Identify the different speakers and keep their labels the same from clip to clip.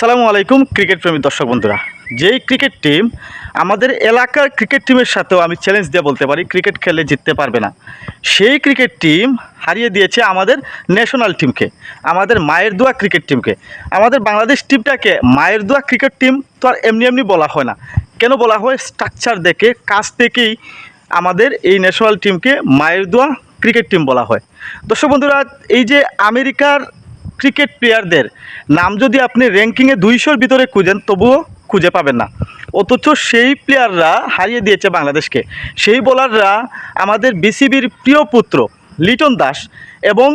Speaker 1: আসসালামু আলাইকুম ক্রিকেট প্রেমী দর্শক বন্ধুরা। যেই ক্রিকেট টিম আমাদের এলাকার ক্রিকেট টিমের সাথেও আমি চ্যালেঞ্জ দিয়ে বলতে পারি, ক্রিকেট খেলে জিততে পারবে না। সেই ক্রিকেট টিম হারিয়ে দিয়েছে আমাদের ন্যাশনাল টিমকে আমাদের মায়ের দোয়া ক্রিকেট টিমকে আমাদের বাংলাদেশ টিমটাকে মায়ের দোয়া ক্রিকেট টিম তো আর এমনি এমনি বলা হয় না। কেন বলা হয়? স্ট্রাকচার দেখে, কাজ থেকেই আমাদের এই ন্যাশনাল টিমকে মায়ের দোয়া ক্রিকেট টিম বলা হয়। দর্শক বন্ধুরা, এই যে আমেরিকার ক্রিকেট প্লেয়ারদের নাম যদি আপনি র্যাঙ্কিংয়ে দুইশোর ভিতরে খুঁজেন, তবুও খুঁজে পাবেন না। অথচ সেই প্লেয়াররা হারিয়ে দিয়েছে বাংলাদেশকে। সেই বোলাররা আমাদের বিসিবির প্রিয় পুত্র, লিটন দাস এবং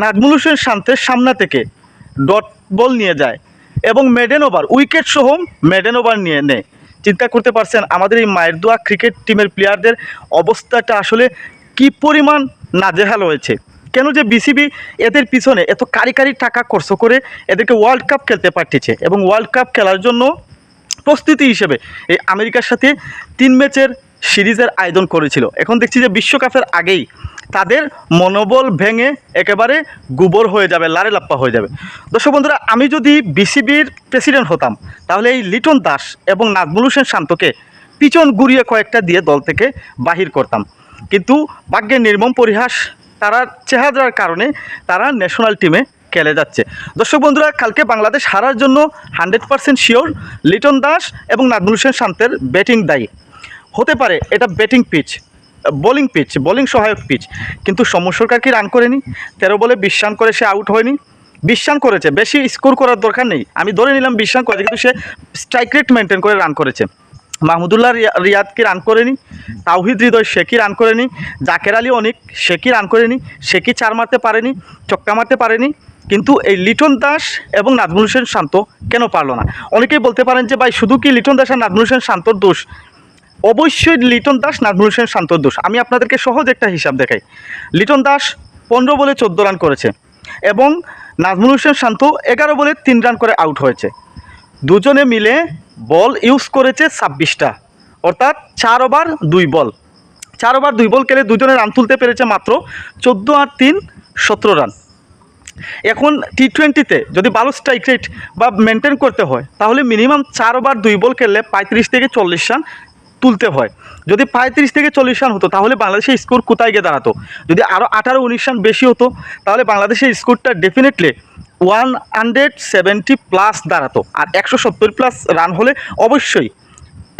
Speaker 1: নাজমুল হোসেন শান্তের সামনা থেকে ডট বল নিয়ে যায় এবং মেডেন ওভার উইকেট সহ মেডেন ওভার নিয়ে নেয়। চিন্তা করতে পারছেন আমাদের এই মায়ের দোয়া ক্রিকেট টিমের প্লেয়ারদের অবস্থাটা আসলে কি পরিমাণ নাজেহাল হয়েছে? কেন যে বিসিবি এদের পিছনে এত কারি কারি টাকা খরচ করে এদেরকে ওয়ার্ল্ড কাপ খেলতে পাঠিয়েছে? এবং ওয়ার্ল্ড কাপ খেলার জন্য প্রস্তুতি হিসেবে এই আমেরিকার সাথে তিন ম্যাচের সিরিজের আয়োজন করেছিল। এখন দেখছি যে বিশ্বকাপের আগেই তাদের মনোবল ভেঙে একেবারে গোবর হয়ে যাবে, লারে লাপ্পা হয়ে যাবে। দর্শক বন্ধুরা, আমি যদি বিসিবির প্রেসিডেন্ট হতাম, তাহলে এই লিটন দাস এবং নাজমুল হোসেন শান্তকে পিছন ঘুরিয়ে কয়েকটা দিয়ে দল থেকে বাহির করতাম। কিন্তু ভাগ্যের নির্মম পরিহাস তারা চেহারার কারণে তারা ন্যাশনাল টিমে খেলে যাচ্ছে। দর্শক বন্ধুরা, কালকে বাংলাদেশ হারার জন্য hundred percent sure Liton Das এবং নাজমুল হোসেন শান্তের ব্যাটিং দায়ী। হতে পারে এটা batting pitch bowling pitch bowling সহায়ক পিচ কিন্তু সৌম্য সরকার কি রান করেনি? তেরো বলে বিশ রান করে সে আউট হয়নি। বিশ রান করেছে, বেশি স্কোর করার দরকার নেই। আমি ধরে নিলাম বিশ রান করেছে, কিন্তু সে স্ট্রাইক রেট মেনটেন করে রান করেছে। মাহমুদুল্লাহ রিয়া- রিয়াদ কি রান করেনি তাওহিদ হৃদয় কি রান করেনি জাকের আলী অনিক কি রান করেনি কি চার মারতে পারেনি, চক্কা মারতে পারেনি, কিন্তু এই লিটন দাস এবং নাজমুল হোসেন শান্ত কেন পারল না? অনেকেই বলতে পারেন যে, ভাই, শুধু কি লিটন দাস আর নাজমুল হোসেন শান্তর দোষ? অবশ্যই লিটন দাস, নাজমুল হোসেন শান্তর দোষ। আমি আপনাদেরকে সহজ একটা হিসাব দেখাই। লিটন দাস পনেরো বলে চোদ্দ রান করেছে এবং নাজমুল হোসেন শান্ত এগারো বলে তিন রান করে আউট হয়েছে। দুজনে মিলে বল ইউজ করেছে ছাব্বিশটা। অর্থাৎ চার ওভার দুই বল। চার ওভার দুই বল খেলে দুজনে রান তুলতে পেরেছে মাত্র চোদ্দ আর তিন, সতেরো রান এখন টি টোয়েন্টিতে যদি ভালো স্ট্রাইক রেট বা মেনটেন করতে হয়, তাহলে মিনিমাম চার ওভার দুই বল খেললে পঁয়ত্রিশ থেকে চল্লিশ রান তুলতে হয়। যদি পঁয়ত্রিশ থেকে চল্লিশ রান হতো, তাহলে বাংলাদেশের স্কোর কোথায় গিয়ে দাঁড়াতো? যদি আরও আঠারো, উনিশ রান বেশি হতো, তাহলে বাংলাদেশের স্কোরটা definitely one hundred seventy plus দাঁড়াতো। আর একশো সত্তর প্লাস রান হলে অবশ্যই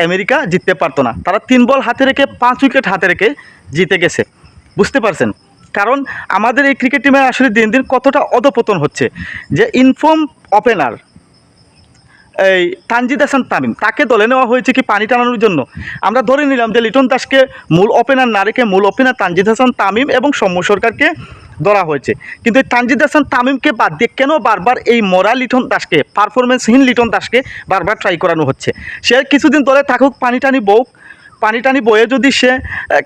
Speaker 1: আমেরিকা জিততে পারতো না। তারা তিন বল হাতে রেখে, পাঁচ উইকেট হাতে রেখে জিতে গেছে। বুঝতে পারছেন? কারণ আমাদের এই ক্রিকেট টিমে আসলে দিন দিন কতটা অধপতন হচ্ছে। যে ইনফর্ম ওপেনার, এই তানজিদ হাসান তামিম, তাকে দলে নেওয়া হয়েছে কি পানি টানানোর জন্য? আমরা ধরে নিলাম যে লিটন দাসকে মূল ওপেনার না রেখে মূল ওপেনার তানজিদ হাসান তামিম এবং সৌম্য সরকারকে ধরা হয়েছে। কিন্তু এই তানজিদ হাসান তামিমকে বাদ দিয়ে কেন বারবার এই মরা লিটন দাসকে পারফরমেন্সহীন লিটন দাসকে বারবার ট্রাই করানো হচ্ছে? সে কিছুদিন দলে থাকুক পানি টানি বউক পানি টানি বয়ে যদি সে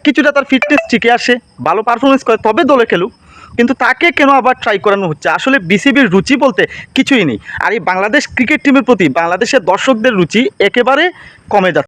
Speaker 1: কিছুটা তার ফিটনেস ঠিকই আসে, ভালো পারফরমেন্স করে, তবে দলে খেলুক। কিন্তু তাকে কেন আবার ট্রাই করানো হচ্ছে? আসলে বিসিবির রুচি বলতে কিছুই নেই। আর এই বাংলাদেশ ক্রিকেট টিমের প্রতি বাংলাদেশের দর্শকদের রুচি একেবারে কমে যাচ্ছে।